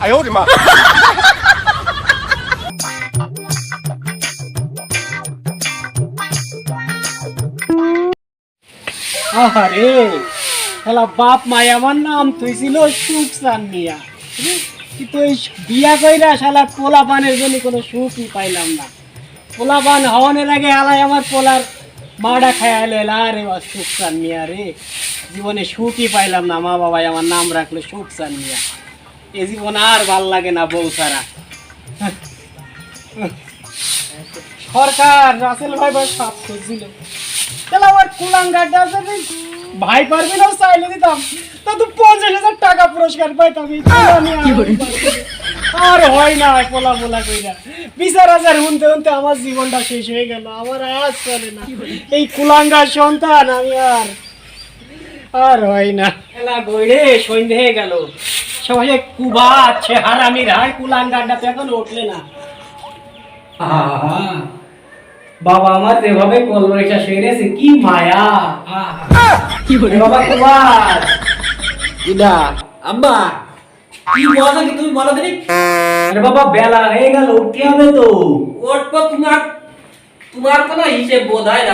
哎呦我的妈！ আরে শালা বাপ মাই আমার নাম তুই ছিল সুখ সান্নিয়া কিন্তু এই বিয়া কইরা শালা পোলা পানের জন্য কোনো সুখই পাইলাম না পোলা পান হওয়ানের আগে আলাই আমার পোলার মাডা খায় এলো আরে বা সুখ সান্নিয়া রে জীবনে সুখই পাইলাম না মা বাবাই আমার নাম রাখল সুখ সান্নিয়া এ জীবন আর ভালো লাগে না বউ ছাড়া। সরকার রাসেল ভাই ভাই সাপ করছিল তাহলে আমার কুলাঙ্গারটা আছে ভাই পারবি না চাইলে দিতাম। তা তো পঞ্চাশ হাজার টাকা পুরস্কার পাইতাম আর হয় না পোলা পোলা কইরা বিচার হাজার শুনতে শুনতে আমার জীবনটা শেষ হয়ে গেল আমার আর চলে না। এই কুলাঙ্গার সন্তান আমি আর আর হয় না। সন্ধে হয়ে গেল। সবাই কুবা আছে হারামির হায় কুলাঙ্গারটা তো এখন উঠলে না। বাবা আমার যেভাবে সেরেছে কি মায়া। আহা। এ বাবা কুমার ইদা কি কি তুমি বলো দিনি আরে বাবা বেলা হয়ে গেল উঠতে হবে তো। তোমার তোমার কোনো হিসেব বোধ হয় না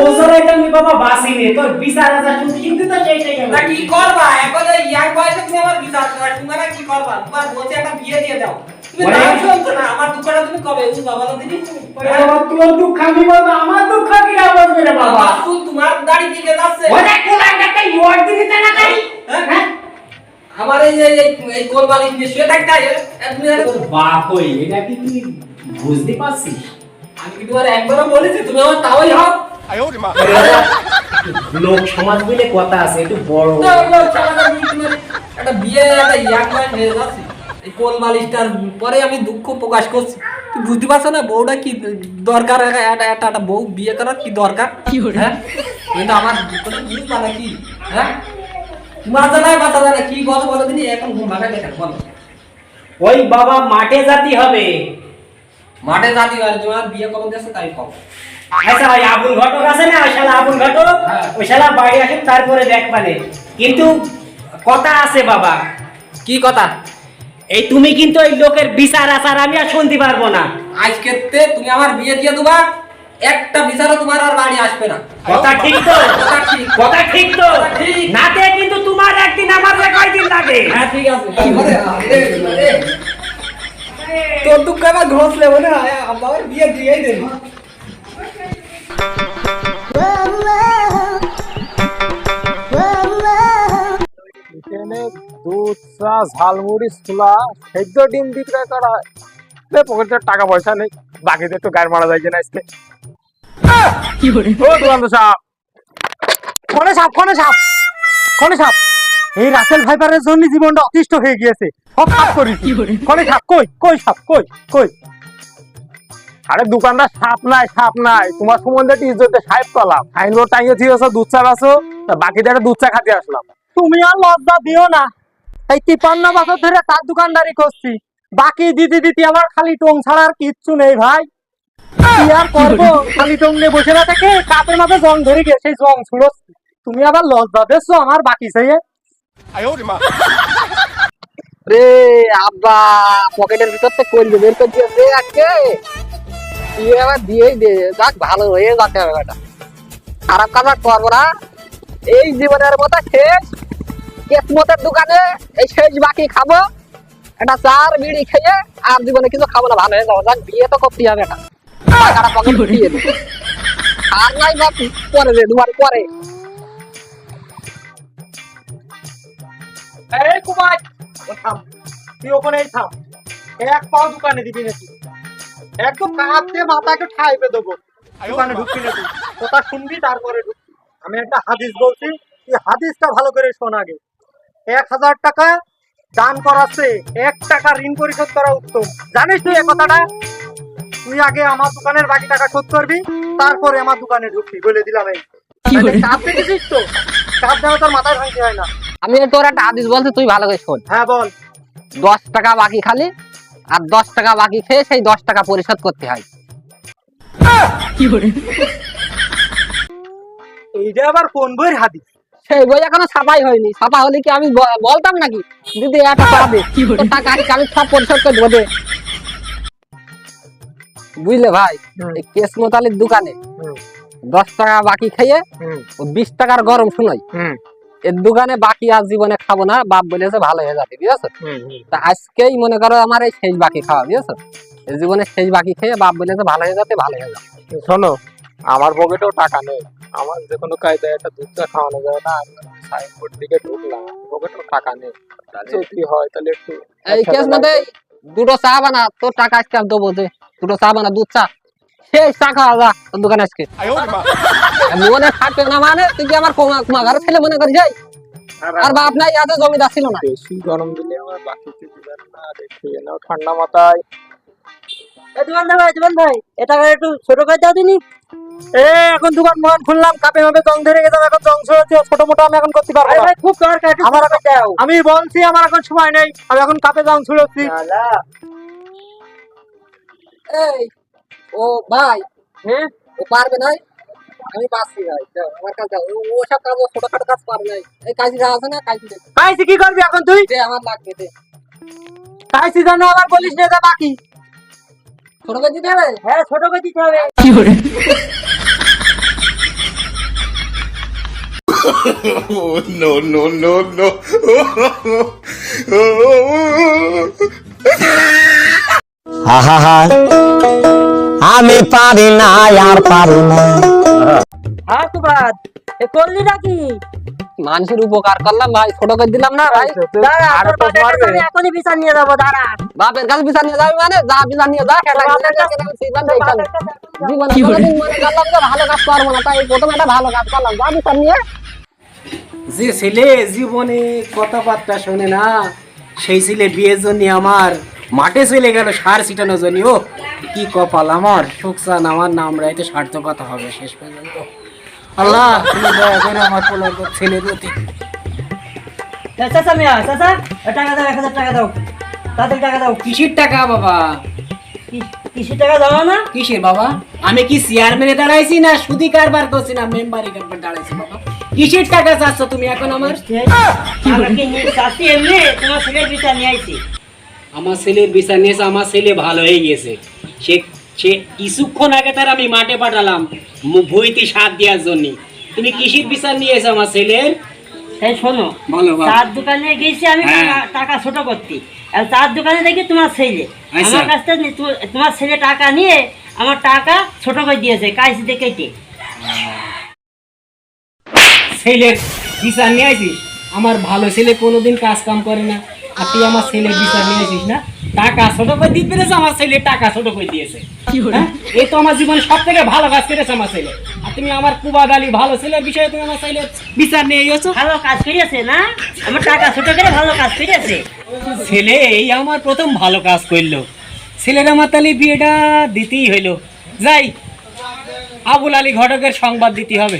ওজনে তো আমি বাবা বাসি নে তোর বিচার আছে শুধু কিন্তু তো সেই সেই তা কি করবা? এখন এই ইয়াং বয়সে তুমি আমার বিচার করা তোমরা কি করবা? তোমার বলছে একটা বিয়ে দিয়ে দাও। তুমি নাম শুনছো না আমার দুঃখটা তুমি কবে বুঝবা বলো দিনি ওরে দুঃখ আমি বলব আমার দুঃখ কি না বলবি রে বাবা? বাবা তুই তোমার দাড়ি দিকে যাচ্ছে। ওরে কুলাঙ্গারটা ইওর দিতে না তাই? হ্যাঁ? আমার এই এই এই শুয়ে থাকতে তুমি বাপ হই এটা কি তুই বুঝতে পারছিস? পরে আমি দুঃখ প্রকাশ করছি তুই বুঝতে পারছ না বউটা কি দরকার বউ বিয়ে করার কি দরকার হ্যাঁ আমার কি কি মাথা মাথা কি বলো বলো এখন বলো ওই বাবা মাঠে জাতি হবে মাঠে জাতি আর তোমার বিয়ে কবে দিয়েছে তাই কম আচ্ছা ওই আবুল ঘটক আছে না? ওই শালা আবুল ঘটক? হ্যাঁ। ওই শালা বাড়ি আসে তারপরে দেখ পারে কিন্তু কথা আছে বাবা। কি কথা? এই তুমি কিন্তু ওই লোকের বিচার আচার আমি আর শুনতে পারব না। আজকে তুমি আমার বিয়ে দিয়ে দেবা একটা বিচারও তোমার আর বাড়ি আসবে না। কথা ঠিক তো? কথা ঠিক। তো? ঠিক। নাতে কিন্তু তোমার একদিন আমার কয়দিন লাগে? হ্যাঁ ঠিক আছে। তোর দুঃখ এবার ঘষলে মনে হয় আমার বিয়ে দিয়েই দেবে। হয়। টাকা পয়সা নেই বাকিতে একটু গাড়ি মারা যায় কিনা আজকে। ও দোকানদার সাহেব কোনে সাপ কোনে সাপ কোনে সাপ। এই রাসেল ভাইপারের জন্য জীবনটা অতিষ্ঠ হয়ে গিয়েছে। দোকানটা নাই তোমার সাহেব তুমি আর লজ্জা দিও না। তার দোকানদারি করছি। বাকি দিদি দিদি আমার খালি টং ছাড়ার কিচ্ছু নেই ভাই। আর করব? খালি টং নিয়ে বসে না থাকে কাপের মাঝে জং ধরে গিয়ে সেই জং ছুড়ছি তুমি আবার লজ্জা দেশ আমার বাকি চাইয়ে। রে আব্বা, পকেটের ভিতর থেকে করলি বের করে দিয়েছে আজকে দিয়ে আবার দিয়েই দে। যাক, ভালো হয়ে যাচ্ছে ব্যাপারটা। খারাপ কাজ আর করব না। এই জীবনের মতো শেষ। কেসমতের দোকানে এই শেষ বাকি খাব। একটা চার বিড়ি খেয়ে আর জীবনে কিছু খাব না। ভালো হয়ে যাব। যাক, বিয়ে তো করতে হবে এটা। পকেটে দিয়ে আর নাই বাকি। পরে দে, দুবার পরে। এই কুমার থাম। তুই ওখানেই থাম। এক পাও দোকানে দিবি নাকি একদম কাঁধ দিয়ে মাথাকে ঠাইপে দেবো। দোকানে ঢুকবি নাকি কথা শুনবি তারপরে ঢুকবি। আমি একটা হাদিস বলছি। তুই হাদিসটা ভালো করে শোন আগে। এক হাজার টাকা দান করাচ্ছে এক টাকা ঋণ পরিশোধ করা উত্তম। জানিস তুই কথাটা? তুই আগে আমার দোকানের বাকি টাকা শোধ করবি তারপরে আমার দোকানে ঢুকবি। বলে দিলাম এই। কাপ দেখেছিস তো? কাপ দেওয়া তোর মাথায় ভাঙতে হয় না। আমি তোর একটা হাদিস বলছি তুই ভালো করে শোন। হ্যাঁ বল। দশ টাকা বাকি খালি আর দশ টাকা বাকি খেয়ে সেই দশ টাকা পরিশোধ করতে হয়। এইটা আবার কোন বইয়ের হাদিস? সেই বই এখনও ছাপাই হয়নি। ছাপা হলে কি আমি বলতাম নাকি? দিদি পাবে টাকা আমি সব পরিশোধ করে দেবো বুঝলে ভাই? কেস মোতালির দোকানে দশ টাকা বাকি খাইয়ে হুম। বিশ টাকার গরম শুনাই। এর দোকানে বাকি আর জীবনে খাব না বাপ বলেছে ভালো হয়ে যাবে বুঝেছ। তা আজকেই মনে করো আমার এই শেষ বাকি খাওয়া বুঝেছ? এই জীবনে শেষ বাকি খেয়ে বাপ বলেছে ভালো হয়ে যাতে ভালো হয়ে যাবে। শোনো আমার পকেটেও টাকা নেই। আমার যে কোনো কায়দায় একটা দুধ চা খাওয়ানো যায় না আমি সাইনবোর্ড দিকে ঢুকলাম পকেটেও টাকা নেই। যদি হয় তাহলে একটু এই কেস মধ্যে দুটো চা বানা তোর টাকা আজকে দেবো যে দুটো চা বানা দুধ চা। ছেলে মনে করি যাই আর বাপ না। না ঠান্ডা ভাই এটা একটু ছোট এ এখন দোকান মোহন খুললাম কাপে ভাবে জং ধরে গেলাম এখন জং ছোট মোটো আমি এখন করতে পারব ভাই খুব দরকার আমি বলছি আমার এখন সময় নেই আমি এখন কাপে জং ছড়াচ্ছি এই ও ভাই। হ্যাঁ? ও পারবে নাই? আমি পারছি ভাই আমার কাছে। ও- ও সব কাজ ছোটখাটো কাজ পারবে নাই। এই কাজটা আছে না কাজ কাইছি কি করবি এখন তুই? দে, আমার লাগবে দে কাইছি জানো আবার বলিস না যা বাকি। ছোট করে দিতে হবে? হ্যাঁ ছোট করে দিতে হবে। Oh no no no no! আহা আমি পারি না আর পারি না। হ্যাঁ তো বাদ এ করলি নাকি? মানুষের উপকার করলাম ভাই ছোট করে দিলাম না ভাই। আরও তো মারবে। এখনই বিচার নিয়ে যাব দাঁড়া। বাপের কাছে বিচার নিয়ে যাবি মানে? যা বিচার নিয়ে যা খেলা খেলে খেলে খেলে সেইখান থেকে এইখানে। জীবনে মনে করলাম যে ভালো কাজ করব না তাই প্রথমে একটা ভালো কাজ করলাম। যা বিচার নিয়ে। যে ছেলে জীবনে কথাবার্তা শোনে না সেই ছেলে বিয়ের জন্য আমার মাঠে চলে গেল সার ছিটানোর জন্য ও কি কপাল আমার সুখসান আমার নাম রাইতে সার্থকতা হবে শেষ পর্যন্ত। আল্লাহ তুমি দয়া করে আমার পোলার ছেলে প্রতি চাচা মিয়া চাচা টাকা দাও এক হাজার টাকা দাও। তাড়াতাড়ি টাকা দাও। কিসের টাকা বাবা? কি- টাকা দাও না? কিসের বাবা? আমি কি চেয়ারম্যানে দাঁড়াইছি না সুদি কারবার করছি না মেম্বারি কারবার দাঁড়াইছি বাবা? কিসের টাকা চাচ্ছ তুমি এখন আমার? এমনি তোমার ছেলের বিচার নিয়ে আইছি। আমার ছেলের বিচার নিয়েছে আমার ছেলে ভালো হয়ে গেছে। সে সে কিছুক্ষণ আগে তার আমি মাঠে পাঠালাম ভুঁইতে সার দেওয়ার জন্য। তুমি কিসের বিচার নিয়েছো আমার ছেলের? তাই শোনো বলো বাবা। দোকানে গেছি আমি হ্যাঁ। টাকা- টাকা ছোট করতে। আর দোকানে দেখি তোমার ছেলে। আচ্ছা। আমার কাছ থেকে তোমার ছেলে টাকা নিয়ে আমার টাকা ছোট করে দিয়েছে কাইছি ছেলের বিচার নিয়ে আসিস আমার ভালো ছেলে কোনোদিন কাজ কাম করে না। আর তুই আমার ছেলের বিচার নিয়ে আসিস না? টাকা ছোট করে দিতে পেরেছে আমার ছেলে টাকা ছোট করে দিয়েছে। হ্যাঁ? এই তো আমার জীবনে সব থেকে ভালো কাজ করেছে আমার ছেলে। আর তুমি আমার কুবাদ আলী ভালো ছেলের বিষয়ে তুমি আমার ছেলের বিচার নিয়ে এসেছ? ভালো কাজ করিয়েছে না? আমার টাকা ছোট করে ভালো কাজ করিয়েছে ছেলে এই আমার প্রথম ভালো কাজ করল। ছেলের আমার তাহলে বিয়েটা দিতেই হইল। যাই আবুল আলী ঘটকের সংবাদ দিতে হবে।